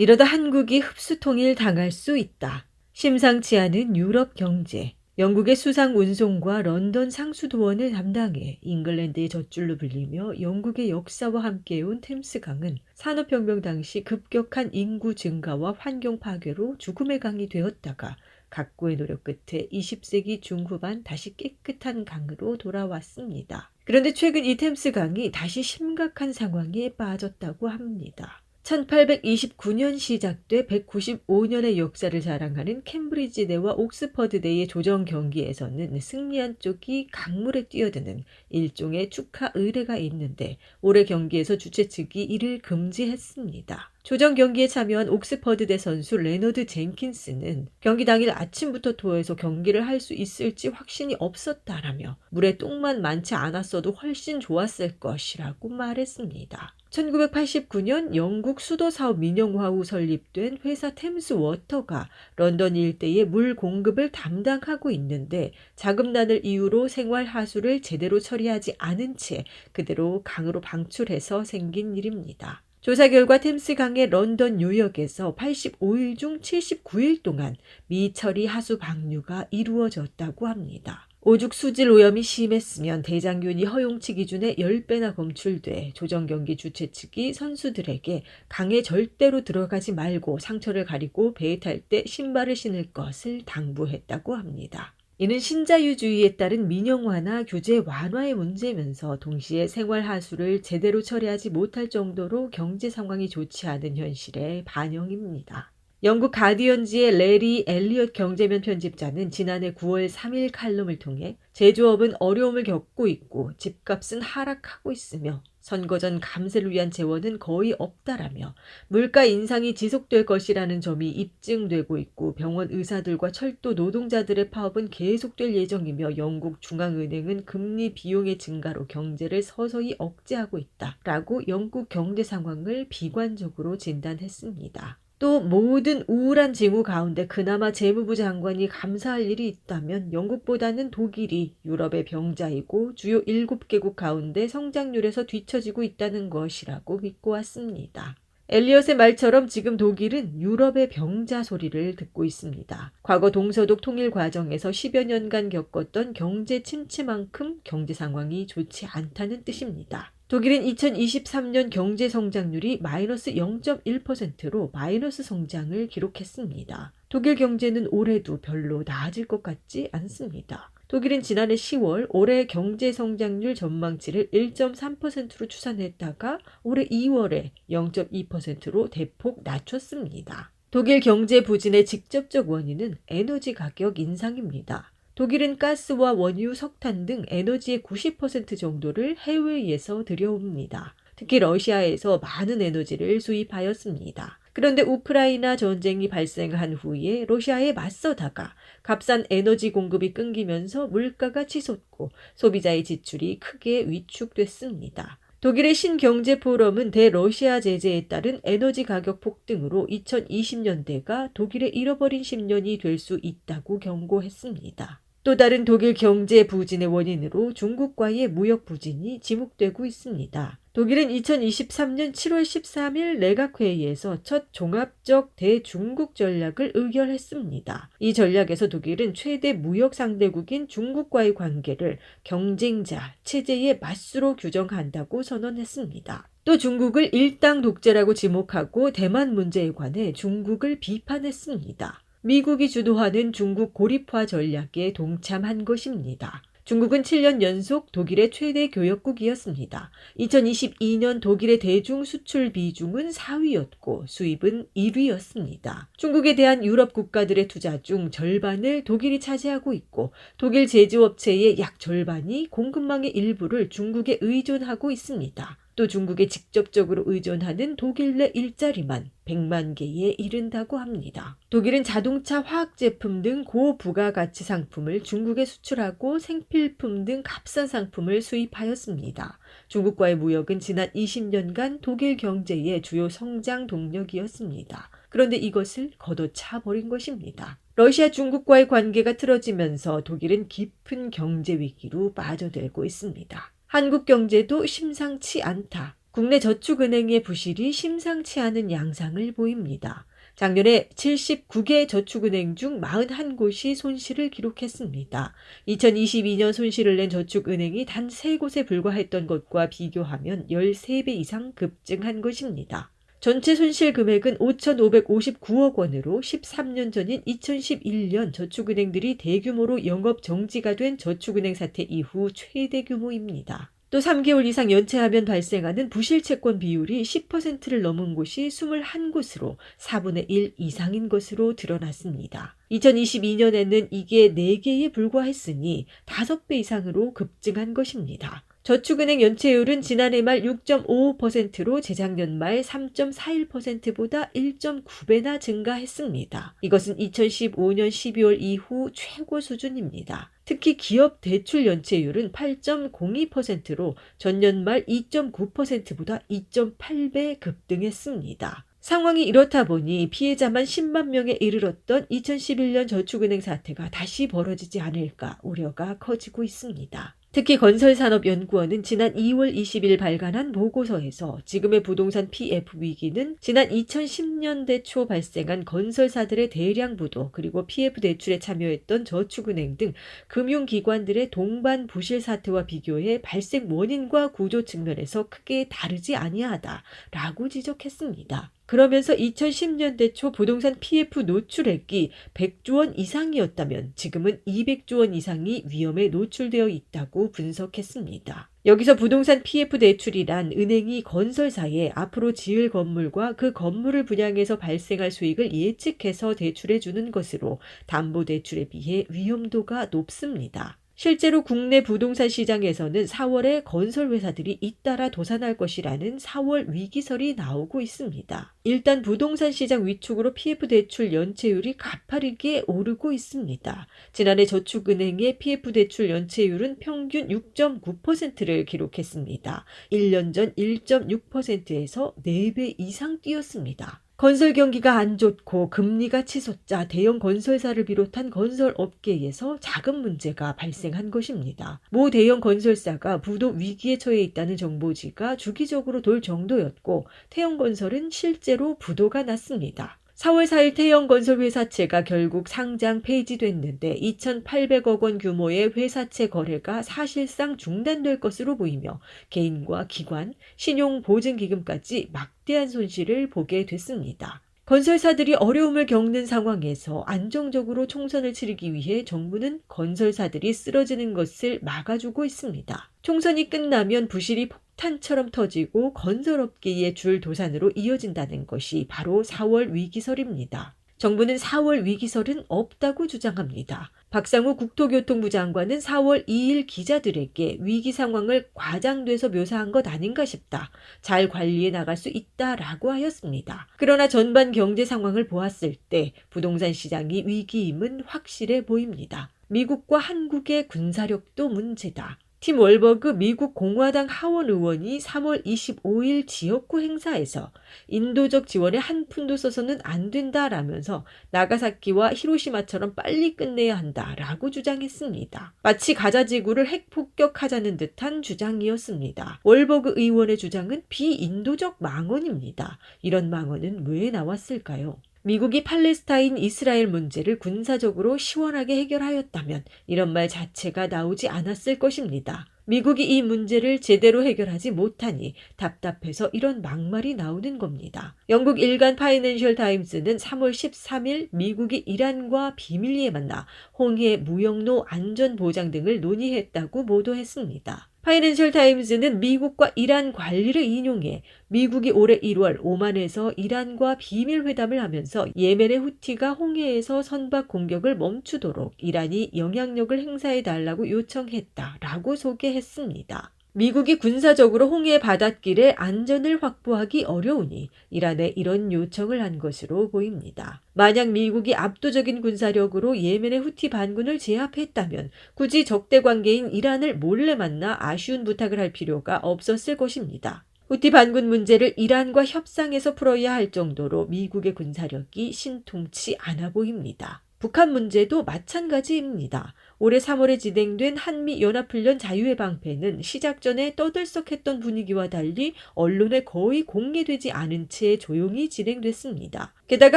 이러다 한국이 흡수 통일 당할 수 있다. 심상치 않은 유럽 경제. 영국의 수상 운송과 런던 상수도원을 담당해 잉글랜드의 젖줄로 불리며 영국의 역사와 함께해온 템스강은 산업혁명 당시 급격한 인구 증가와 환경 파괴로 죽음의 강이 되었다가 각고의 노력 끝에 20세기 중후반 다시 깨끗한 강으로 돌아왔습니다. 그런데 최근 이 템스강이 다시 심각한 상황에 빠졌다고 합니다. 1829년 시작돼 195년의 역사를 자랑하는 캠브리지 대와 옥스퍼드 대의 조정 경기에서는 승리한 쪽이 강물에 뛰어드는 일종의 축하 의례가 있는데 올해 경기에서 주최 측이 이를 금지했습니다. 조정 경기에 참여한 옥스퍼드 대 선수 레너드 젠킨스는 경기 당일 아침부터 토해서 경기를 할 수 있을지 확신이 없었다라며 물에 똥만 많지 않았어도 훨씬 좋았을 것이라고 말했습니다. 1989년 영국 수도 사업 민영화 후 설립된 회사 템스 워터가 런던 일대의 물 공급을 담당하고 있는데 자금난을 이유로 생활 하수를 제대로 처리하지 않은 채 그대로 강으로 방출해서 생긴 일입니다. 조사 결과 템스 강의 런던 유역에서 85일 중 79일 동안 미처리 하수 방류가 이루어졌다고 합니다. 오죽 수질 오염이 심했으면 대장균이 허용치 기준의 10배나 검출돼 조정 경기 주최 측이 선수들에게 강에 절대로 들어가지 말고 상처를 가리고 배에 탈 때 신발을 신을 것을 당부했다고 합니다. 이는 신자유주의에 따른 민영화나 규제 완화의 문제면서 동시에 생활 하수를 제대로 처리하지 못할 정도로 경제 상황이 좋지 않은 현실의 반영입니다. 영국 가디언지의 레리 엘리엇 경제면 편집자는 지난해 9월 3일 칼럼을 통해 제조업은 어려움을 겪고 있고 집값은 하락하고 있으며 선거 전 감세를 위한 재원은 거의 없다라며 물가 인상이 지속될 것이라는 점이 입증되고 있고 병원 의사들과 철도 노동자들의 파업은 계속될 예정이며 영국 중앙은행은 금리 비용의 증가로 경제를 서서히 억제하고 있다라고 영국 경제 상황을 비관적으로 진단했습니다. 또 모든 우울한 징후 가운데 그나마 재무부 장관이 감사할 일이 있다면 영국보다는 독일이 유럽의 병자이고 주요 7개국 가운데 성장률에서 뒤처지고 있다는 것이라고 믿고 왔습니다. 엘리엇의 말처럼 지금 독일은 유럽의 병자 소리를 듣고 있습니다. 과거 동서독 통일 과정에서 10여 년간 겪었던 경제 침체만큼 경제 상황이 좋지 않다는 뜻입니다. 독일은 2023년 경제 성장률이 마이너스 0.1%로 마이너스 성장을 기록했습니다. 독일 경제는 올해도 별로 나아질 것 같지 않습니다. 독일은 지난해 10월 올해 경제 성장률 전망치를 1.3%로 추산했다가 올해 2월에 0.2%로 대폭 낮췄습니다. 독일 경제 부진의 직접적 원인은 에너지 가격 인상입니다. 독일은 가스와 원유, 석탄 등 에너지의 90% 정도를 해외에서 들여옵니다. 특히 러시아에서 많은 에너지를 수입하였습니다. 그런데 우크라이나 전쟁이 발생한 후에 러시아에 맞서다가 값싼 에너지 공급이 끊기면서 물가가 치솟고 소비자의 지출이 크게 위축됐습니다. 독일의 신경제 포럼은 대러시아 제재에 따른 에너지 가격 폭등으로 2020년대가 독일의 잃어버린 10년이 될 수 있다고 경고했습니다. 또 다른 독일 경제 부진의 원인으로 중국과의 무역 부진이 지목되고 있습니다. 독일은 2023년 7월 13일 내각회의에서 첫 종합적 대중국 전략을 의결했습니다. 이 전략에서 독일은 최대 무역 상대국인 중국과의 관계를 경쟁자, 체제의 맞수로 규정한다고 선언했습니다. 또 중국을 일당 독재라고 지목하고 대만 문제에 관해 중국을 비판했습니다. 미국이 주도하는 중국 고립화 전략에 동참한 것입니다. 중국은 7년 연속 독일의 최대 교역국이었습니다. 2022년 독일의 대중 수출 비중은 4위였고 수입은 1위였습니다. 중국에 대한 유럽 국가들의 투자 중 절반을 독일이 차지하고 있고 독일 제조업체의 약 절반이 공급망의 일부를 중국에 의존하고 있습니다. 또 중국에 직접적으로 의존하는 독일 내 일자리만 100만 개에 이른다고 합니다. 독일은 자동차, 화학 제품 등 고부가가치 상품을 중국에 수출하고 생필품 등 값싼 상품을 수입하였습니다. 중국과의 무역은 지난 20년간 독일 경제의 주요 성장 동력이었습니다. 그런데 이것을 걷어차 버린 것입니다. 러시아 중국과의 관계가 틀어지면서 독일은 깊은 경제 위기로 빠져들고 있습니다. 한국 경제도 심상치 않다. 국내 저축은행의 부실이 심상치 않은 양상을 보입니다. 작년에 79개 저축은행 중 41곳이 손실을 기록했습니다. 2022년 손실을 낸 저축은행이 단 3곳에 불과했던 것과 비교하면 13배 이상 급증한 것입니다. 전체 손실 금액은 5,559억 원으로 13년 전인 2011년 저축은행들이 대규모로 영업 정지가 된 저축은행 사태 이후 최대 규모입니다. 또 3개월 이상 연체하면 발생하는 부실 채권 비율이 10%를 넘은 곳이 21곳으로 4분의 1 이상인 것으로 드러났습니다. 2022년에는 이게 4개에 불과했으니 5배 이상으로 급증한 것입니다. 저축은행 연체율은 지난해 말 6.55%로 재작년 말 3.41%보다 1.9배나 증가했습니다. 이것은 2015년 12월 이후 최고 수준입니다. 특히 기업 대출 연체율은 8.02%로 전년 말 2.9%보다 2.8배 급등했습니다. 상황이 이렇다 보니 피해자만 10만 명에 이르렀던 2011년 저축은행 사태가 다시 벌어지지 않을까 우려가 커지고 있습니다. 특히 건설산업연구원은 지난 2월 20일 발간한 보고서에서 지금의 부동산 PF 위기는 지난 2010년대 초 발생한 건설사들의 대량 부도 그리고 PF 대출에 참여했던 저축은행 등 금융기관들의 동반 부실 사태와 비교해 발생 원인과 구조 측면에서 크게 다르지 아니하다라고 지적했습니다. 그러면서 2010년대 초 부동산 PF 노출액이 100조 원 이상이었다면 지금은 200조 원 이상이 위험에 노출되어 있다고 분석했습니다. 여기서 부동산 PF 대출이란 은행이 건설사에 앞으로 지을 건물과 그 건물을 분양해서 발생할 수익을 예측해서 대출해 주는 것으로 담보 대출에 비해 위험도가 높습니다. 실제로 국내 부동산 시장에서는 4월에 건설 회사들이 잇따라 도산할 것이라는 4월 위기설이 나오고 있습니다. 일단 부동산 시장 위축으로 PF 대출 연체율이 가파르게 오르고 있습니다. 지난해 저축은행의 PF 대출 연체율은 평균 6.9%를 기록했습니다. 1년 전 1.6%에서 4배 이상 뛰었습니다. 건설 경기가 안 좋고 금리가 치솟자 대형 건설사를 비롯한 건설 업계에서 자금 문제가 발생한 것입니다. 모 대형 건설사가 부도 위기에 처해 있다는 정보지가 주기적으로 돌 정도였고 태영건설은 실제로 부도가 났습니다. 4월 4일 태영건설 회사채가 결국 상장 폐지됐는데 2,800억 원 규모의 회사채 거래가 사실상 중단될 것으로 보이며 개인과 기관, 신용보증기금까지 막대한 손실을 보게 됐습니다. 건설사들이 어려움을 겪는 상황에서 안정적으로 총선을 치르기 위해 정부는 건설사들이 쓰러지는 것을 막아주고 있습니다. 총선이 끝나면 부실이 폭탄처럼 터지고 건설업계의 줄 도산으로 이어진다는 것이 바로 4월 위기설입니다. 정부는 4월 위기설은 없다고 주장합니다. 박상우 국토교통부 장관은 4월 2일 기자들에게 위기 상황을 과장돼서 묘사한 것 아닌가 싶다. 잘 관리해 나갈 수 있다라고 하였습니다. 그러나 전반 경제 상황을 보았을 때 부동산 시장이 위기임은 확실해 보입니다. 미국과 한국의 군사력도 문제다. 팀 월버그 미국 공화당 하원 의원이 3월 25일 지역구 행사에서 인도적 지원에 한 푼도 써서는 안 된다라면서 나가사키와 히로시마처럼 빨리 끝내야 한다라고 주장했습니다. 마치 가자 지구를 핵 폭격하자는 듯한 주장이었습니다. 월버그 의원의 주장은 비인도적 망언입니다. 이런 망언은 왜 나왔을까요? 미국이 팔레스타인 이스라엘 문제를 군사적으로 시원하게 해결하였다면 이런 말 자체가 나오지 않았을 것입니다. 미국이 이 문제를 제대로 해결하지 못하니 답답해서 이런 막말이 나오는 겁니다. 영국 일간 파이낸셜 타임스는 3월 13일 미국이 이란과 비밀리에 만나 홍해 무역로 안전 보장 등을 논의했다고 보도했습니다. 파이낸셜 타임즈는 미국과 이란 관리를 인용해 미국이 올해 1월 오만에서 이란과 비밀 회담을 하면서 예멘의 후티가 홍해에서 선박 공격을 멈추도록 이란이 영향력을 행사해 달라고 요청했다라고 소개했습니다. 미국이 군사적으로 홍해 바닷길의 안전을 확보하기 어려우니 이란에 이런 요청을 한 것으로 보입니다. 만약 미국이 압도적인 군사력으로 예멘의 후티 반군을 제압했다면 굳이 적대 관계인 이란을 몰래 만나 아쉬운 부탁을 할 필요가 없었을 것입니다. 후티 반군 문제를 이란과 협상해서 풀어야 할 정도로 미국의 군사력이 신통치 않아 보입니다. 북한 문제도 마찬가지입니다. 올해 3월에 진행된 한미 연합훈련 자유의 방패는 시작 전에 떠들썩했던 분위기와 달리 언론에 거의 공개되지 않은 채 조용히 진행됐습니다. 게다가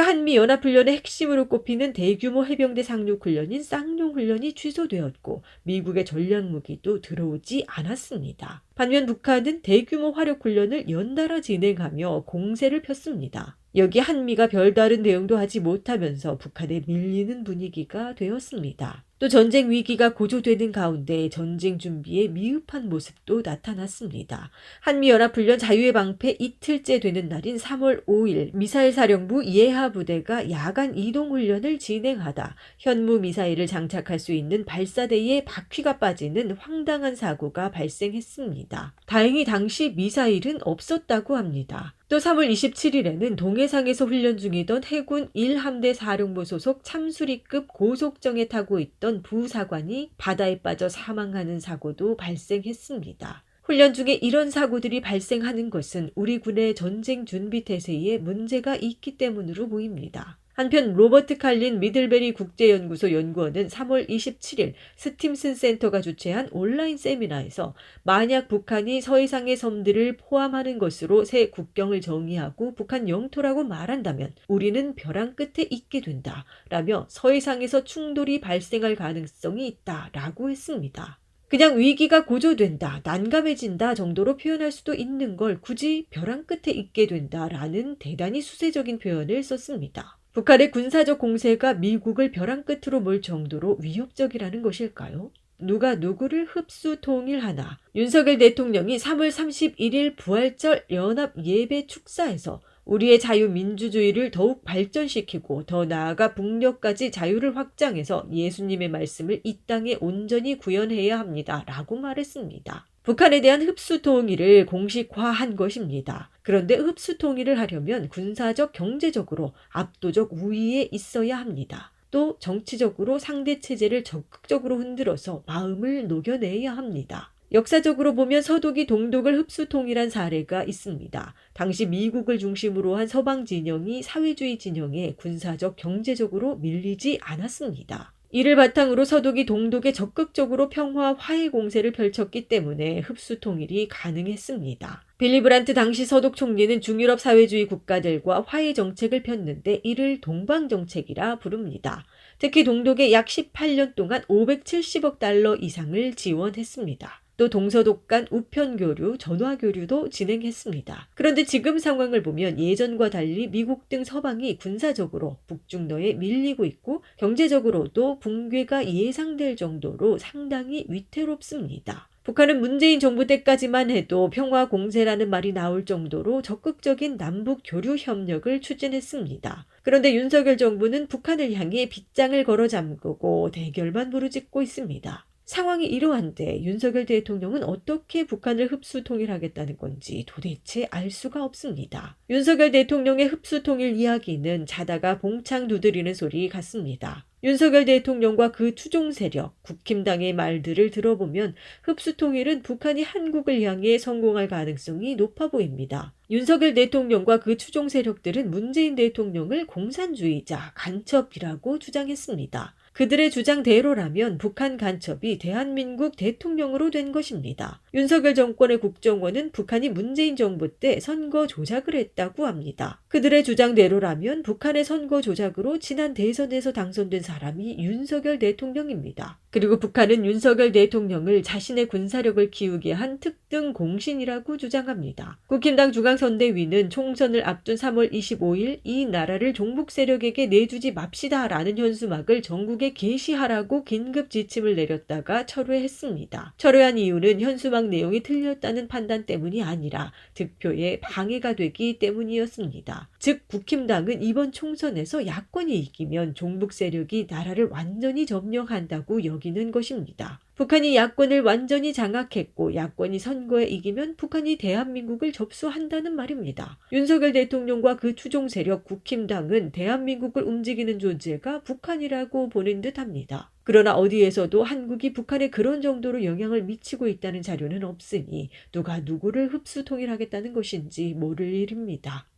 한미 연합훈련의 핵심으로 꼽히는 대규모 해병대 상륙 훈련인 쌍용 훈련이 취소되었고 미국의 전략 무기도 들어오지 않았습니다. 반면 북한은 대규모 화력 훈련을 연달아 진행하며 공세를 폈습니다. 여기 한미가 별다른 대응도 하지 못하면서 북한에 밀리는 분위기가 되었습니다. 또 전쟁 위기가 고조되는 가운데 전쟁 준비에 미흡한 모습도 나타났습니다. 한미연합훈련 자유의 방패 이틀째 되는 날인 3월 5일 미사일 사령부 예하 부대가 야간 이동 훈련을 진행하다 현무 미사일을 장착할 수 있는 발사대에 바퀴가 빠지는 황당한 사고가 발생했습니다. 다행히 당시 미사일은 없었다고 합니다. 또 3월 27일에는 동해상에서 훈련 중이던 해군 1함대 사령부 소속 참수리급 고속정에 타고 있던 부사관이 바다에 빠져 사망하는 사고도 발생했습니다. 훈련 중에 이런 사고들이 발생하는 것은 우리 군의 전쟁 준비 태세에 문제가 있기 때문으로 보입니다. 한편 로버트 칼린 미들베리 국제연구소 연구원은 3월 27일 스팀슨 센터가 주최한 온라인 세미나에서 만약 북한이 서해상의 섬들을 포함하는 것으로 새 국경을 정의하고 북한 영토라고 말한다면 우리는 벼랑 끝에 있게 된다. 라며 서해상에서 충돌이 발생할 가능성이 있다. 라고 했습니다. 그냥 위기가 고조된다, 난감해진다 정도로 표현할 수도 있는 걸 굳이 벼랑 끝에 있게 된다라는 대단히 수세적인 표현을 썼습니다. 북한의 군사적 공세가 미국을 벼랑 끝으로 몰 정도로 위협적이라는 것일까요? 누가 누구를 흡수 통일하나? 윤석열 대통령이 3월 31일 부활절 연합 예배 축사에서 우리의 자유민주주의를 더욱 발전시키고 더 나아가 북녘까지 자유를 확장해서 예수님의 말씀을 이 땅에 온전히 구현해야 합니다. 라고 말했습니다. 북한에 대한 흡수 통일을 공식화한 것입니다. 그런데 흡수 통일을 하려면 군사적, 경제적으로 압도적 우위에 있어야 합니다. 또 정치적으로 상대 체제를 적극적으로 흔들어서 마음을 녹여내야 합니다. 역사적으로 보면 서독이 동독을 흡수 통일한 사례가 있습니다. 당시 미국을 중심으로 한 서방 진영이 사회주의 진영에 군사적, 경제적으로 밀리지 않았습니다. 이를 바탕으로 서독이 동독에 적극적으로 평화 화해 공세를 펼쳤기 때문에 흡수 통일이 가능했습니다. 빌리 브란트 당시 서독 총리는 중유럽 사회주의 국가들과 화해 정책을 폈는데 이를 동방 정책이라 부릅니다. 특히 동독에 약 18년 동안 570억 달러 이상을 지원했습니다. 또 동서독 간 우편 교류, 전화 교류도 진행했습니다. 그런데 지금 상황을 보면 예전과 달리 미국 등 서방이 군사적으로 북중러에 밀리고 있고 경제적으로도 붕괴가 예상될 정도로 상당히 위태롭습니다. 북한은 문재인 정부 때까지만 해도 평화 공세라는 말이 나올 정도로 적극적인 남북 교류 협력을 추진했습니다. 그런데 윤석열 정부는 북한을 향해 빗장을 걸어 잠그고 대결만 부르짖고 있습니다. 상황이 이러한데 윤석열 대통령은 어떻게 북한을 흡수 통일하겠다는 건지 도대체 알 수가 없습니다. 윤석열 대통령의 흡수 통일 이야기는 자다가 봉창 두드리는 소리 같습니다. 윤석열 대통령과 그 추종 세력, 국힘당의 말들을 들어보면 흡수 통일은 북한이 한국을 향해 성공할 가능성이 높아 보입니다. 윤석열 대통령과 그 추종 세력들은 문재인 대통령을 공산주의자, 간첩이라고 주장했습니다. 그들의 주장대로라면 북한 간첩이 대한민국 대통령으로 된 것입니다. 윤석열 정권의 국정원은 북한이 문재인 정부 때 선거 조작을 했다고 합니다. 그들의 주장대로라면 북한의 선거 조작으로 지난 대선에서 당선된 사람이 윤석열 대통령입니다. 그리고 북한은 윤석열 대통령을 자신의 군사력을 키우게 한 특등 공신이라고 주장합니다. 국힘당 중앙선대위는 총선을 앞둔 3월 25일 이 나라를 종북 세력에게 내주지 맙시다라는 현수막을 전국에 게시하라고 긴급 지침을 내렸다가 철회했습니다. 철회한 이유는 현수막 내용이 틀렸다는 판단 때문이 아니라 득표에 방해가 되기 때문이었습니다. 즉 국힘당은 이번 총선에서 야권이 이기면 종북 세력이 나라를 완전히 점령한다고 여기는 것입니다. 북한이 야권을 완전히 장악했고 야권이 선거에 이기면 북한이 대한민국을 접수한다는 말입니다. 윤석열 대통령과 그 추종 세력 국힘당은 대한민국을 움직이는 존재가 북한이라고 보는 듯합니다. 그러나 어디에서도 한국이 북한에 그런 정도로 영향을 미치고 있다는 자료는 없으니 누가 누구를 흡수 통일하겠다는 것인지 모를 일입니다.